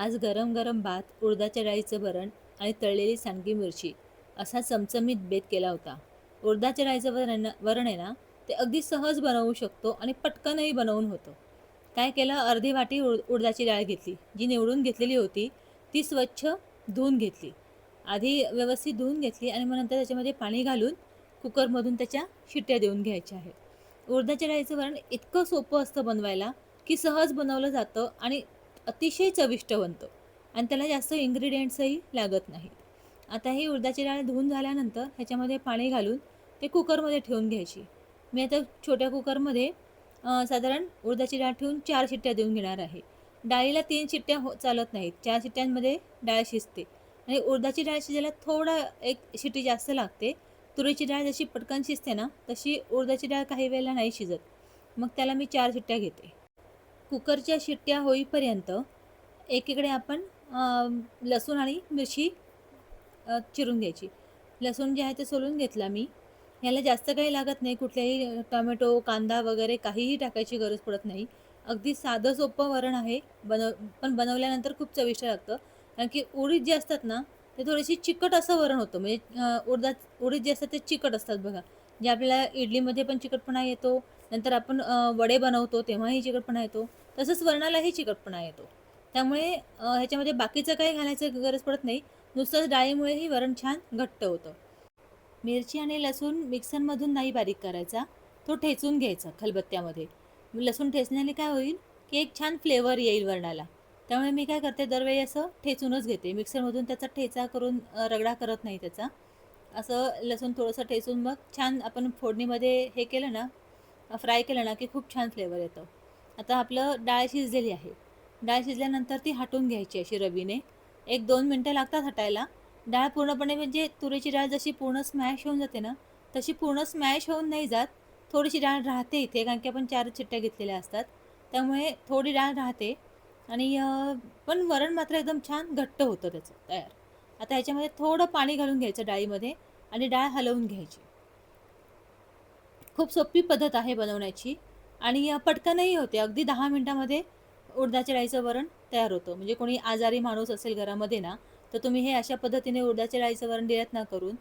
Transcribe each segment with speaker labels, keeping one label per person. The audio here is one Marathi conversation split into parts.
Speaker 1: आज गरम गरम भात उडदाच्या डाळीचं वरण आणि तळलेली सांडगी मिरची असा चमचमीत बेत केला होता. उडदाच्या डाळीचं वरण वरण आहे ना ते अगदी सहज बनवू शकतो आणि पटकनही बनवून होतं. काय केलं? अर्धी वाटी उड उडदाची डाळ घेतली. जी निवडून घेतलेली होती ती स्वच्छ धुवून घेतली. आधी व्यवस्थित धुवून घेतली आणि मग नंतर त्याच्यामध्ये पाणी घालून कुकरमधून त्याच्या शिट्ट्या देऊन घ्यायच्या आहेत. उडदाच्या डाळीचं वरण इतकं सोपं असतं बनवायला की सहज बनवलं जातं आणि अतिशय चविष्ट बनतं आणि त्याला जास्त इन्ग्रेडियंट्सही लागत नाहीत. आता ही उडदाची डाळ धुवून झाल्यानंतर ह्याच्यामध्ये पाणी घालून ते कुकरमध्ये ठेवून घ्यायची. मी आता छोट्या कुकरमध्ये साधारण उडदाची डाळ ठेवून चार शिट्ट्या देऊन घेणार आहे. डाळीला तीन शिट्ट्या हो चालत नाहीत. चार शिट्ट्यांमध्ये डाळ शिजते. आणि उडदाची डाळ शिजायला थोडा एक शिट्टी जास्त लागते. तुरीची डाळ जशी पटकन शिजते ना तशी उडदाची डाळ काही वेळेला नाही शिजत. मग त्याला मी चार शिट्ट्या घेते. कुकरच्या शिट्ट्या होईपर्यंत एकीकडे आपण लसूण आणि मिरची चिरून घ्यायची. लसूण जे आहे ते सोलून घेतला मी ह्याला जास्त काही लागत नाही. कुठल्याही टोमॅटो कांदा वगैरे काहीही टाकायची गरज पडत नाही. अगदी साधं सोपं वरण आहे. बनव पण बनवल्यानंतर खूप चविष्ट लागतं. कारण की उडीद जे असतात ना ते थोडीशी चिकट असं वरण होतं. म्हणजे अं, उडदात उडीद जे असतात ते चिकट असतात बघा. जे आपल्याला इडलीमध्ये पण चिकटपणा येतो. नंतर आपण वडे बनवतो तेव्हाही चिकटपणा येतो. तसंच वरणालाही चिकटपणा येतो. त्यामुळे ह्याच्यामध्ये बाकीचं काही घालायचं गरज पडत नाही. नुसतंच डाळीमुळेही वरण छान घट्ट होतं. मिरची आणि लसूण मिक्सरमधून नाही बारीक करायचा. तो ठेचून घ्यायचा खलबत्त्यामध्ये. लसूण ठेचण्याने काय होईल की एक छान फ्लेवर येईल वरणाला. त्यामुळे मी काय करते दरवेळी असं ठेचूनच घेते. मिक्सरमधून त्याचा ठेचा करून रगडा करत नाही त्याचा. असं लसूण थोडंसं ठेचून मग छान आपण फोडणीमध्ये हे केलं ना फ्राय केलं ना की खूप छान फ्लेवर येतं. आता आपलं डाळ शिजलेली आहे. डाळ शिजल्यानंतर ती हटून घ्यायची अशी रवीने. एक दोन मिनटं लागतात हटायला. डाळ पूर्णपणे म्हणजे तुरीची डाळ जशी पूर्ण स्मॅश होऊन जाते ना तशी पूर्ण स्मॅश होऊन नाही जात. थोडीशी डाळ राहते इथे कारण की आपण चार चिट्ट्या घेतलेल्या असतात. त्यामुळे थोडी डाळ राहते. आणि पण वरण मात्र एकदम छान घट्ट होतं त्याचं तयार. आता ह्याच्यामध्ये थोडं पाणी घालून घ्यायचं डाळीमध्ये आणि डाळ हलवून घ्यायची. खूप सोपी पद्धत आहे बनवण्याची. आणि पटकनही होते. अगदी दहा मिनटामध्ये उडदाच्या डाळीचं वरण तयार होतं. म्हणजे कोणी आजारी माणूस असेल घरामध्ये ना तर तुम्ही हे अशा पद्धतीने उडदाच्या डाळीचं वरण दिलं ना करून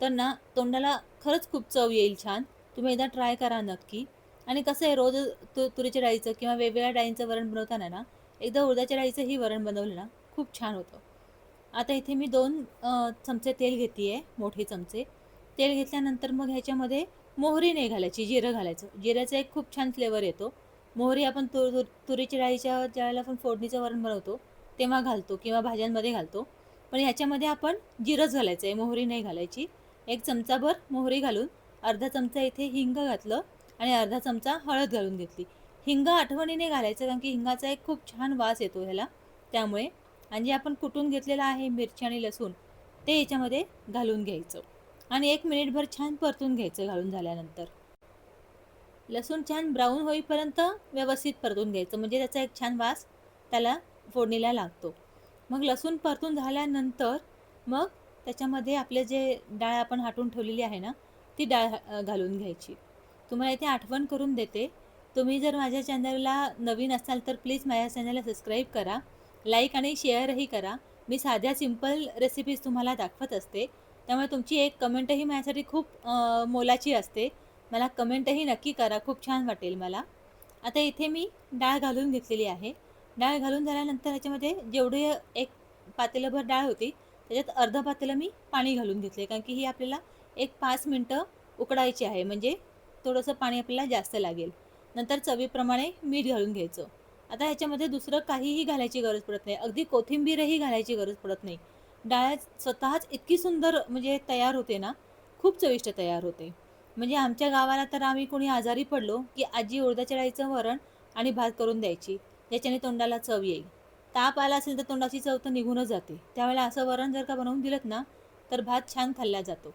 Speaker 1: तर ना तोंडाला खरंच खूप चव येईल छान. तुम्ही एकदा ट्राय करा नक्की. आणि कसं आहे रोज तु तुरीच्या डाळीचं किंवा वेगवेगळ्या डाळींचं वरण बनवताना ना एकदा उडदाच्या डाळीचंही वरण बनवलं ना खूप छान होतं. आता इथे मी दोन चमचे तेल घेते आहे मोठे चमचे. तेल घेतल्यानंतर मग ह्याच्यामध्ये मोहरी नाही घालायची जिरं घालायचं. जिऱ्याचा एक खूप छान फ्लेवर येतो. मोहरी आपण तु तु तुरीच्या डाळीच्या ज्यावेळेला आपण फोडणीचं वरण बनवतो तेव्हा घालतो किंवा भाज्यांमध्ये घालतो. पण ह्याच्यामध्ये आपण जिरंच घालायचं आहे मोहरी नाही घालायची. एक चमचाभर मोहरी घालून अर्धा चमचा इथे हिंग घातलं आणि अर्धा चमचा हळद घालून घेतली. हिंग आठवणीने घालायचं कारण की हिंगाचा एक खूप छान वास येतो ह्याला. त्यामुळे आणि जे आपण कुटून घेतलेलं आहे मिरची आणि लसूण ते याच्यामध्ये घालून घ्यायचं. आणि एक मिनिटभर छान परतून घ्यायचं घालून झाल्यानंतर. लसूण छान ब्राऊन होईपर्यंत व्यवस्थित परतून घ्यायचं म्हणजे त्याचा एक छान वास त्याला फोडणीला लागतो. मग लसूण परतून झाल्यानंतर मग त्याच्यामध्ये आपले जे डाळ आपण हाटून ठेवलेली आहे ना ती डाळ घालून घ्यायची. तुम्हाला इथे आठवण करून देते तुम्ही जर माझ्या चॅनलला नवीन असाल तर प्लीज माझ्या चॅनलला सबस्क्राईब करा लाईक आणि शेअरही करा. मी साध्या सिंपल रेसिपीज तुम्हाला दाखवत असते. त्यामुळे तुमची एक कमेंटही माझ्यासाठी खूप मोलाची असते. मला कमेंटही नक्की करा. खूप छान वाटेल मला. आता इथे मी डाळ घालून घेतलेली आहे. डाळ घालून झाल्यानंतर ह्याच्यामध्ये जेवढे एक पातेलभर डाळ होती त्याच्यात अर्ध पातेलं मी पाणी घालून घेतले. कारण की ही आपल्याला एक पाच मिनटं उकडायची आहे. म्हणजे थोडंसं पाणी आपल्याला जास्त लागेल. नंतर चवीप्रमाणे मीठ घालून घ्यायचं. आता ह्याच्यामध्ये दुसरं काहीही घालायची गरज पडत नाही. अगदी कोथिंबीरही घालायची गरज पडत नाही. डाळ स्वतःच इतकी सुंदर म्हणजे तयार होते ना खूप चविष्ट तयार होते. म्हणजे आमच्या गावाला तर आम्ही कोणी आजारी पडलो की आजी उडदाच्या डाळीचं वरण आणि भात करून द्यायची ज्याच्याने तोंडाला चव येईल. ताप आला असेल तर तोंडाची चव तर निघूनच जाते. त्यावेळेला असं वरण जर का बनवून दिलं ना तर भात छान खाल्ला जातो.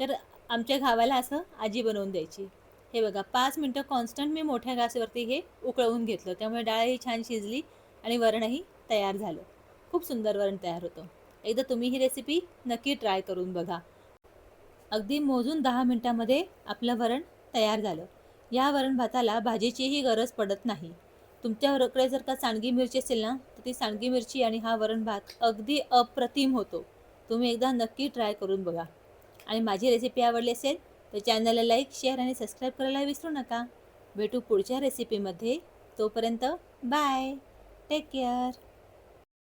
Speaker 1: तर आमच्या गावाला असं आजी बनवून द्यायची. हे बघा पाच मिनटं कॉन्स्टंट मी मोठ्या गॅसवरती हे उकळवून घेतलं. त्यामुळे डाळही छान शिजली आणि वरणही तयार झालं. खूप सुंदर वरण तयार होतं. एकदा तुम्ही ही रेसिपी नक्की ट्राय करून बघा. अगदी मोजून दहा मिनटामध्ये आपलं वरण तयार झालं. या वरण भाताला भाजीचीही गरज पडत नाही. तुमच्याकडे जर का सांडगी मिरची असेल ना तर ती सांडगी मिरची आणि हा वरण भात अगदी अप्रतिम होतो. तुम्ही एकदा नक्की ट्राय करून बघा. आणि माझी रेसिपी आवडली असेल तर चॅनलला लाईक शेअर आणि सबस्क्राईब करायला विसरू नका. भेटू पुढच्या रेसिपीमध्ये तोपर्यंत बाय टेक केअर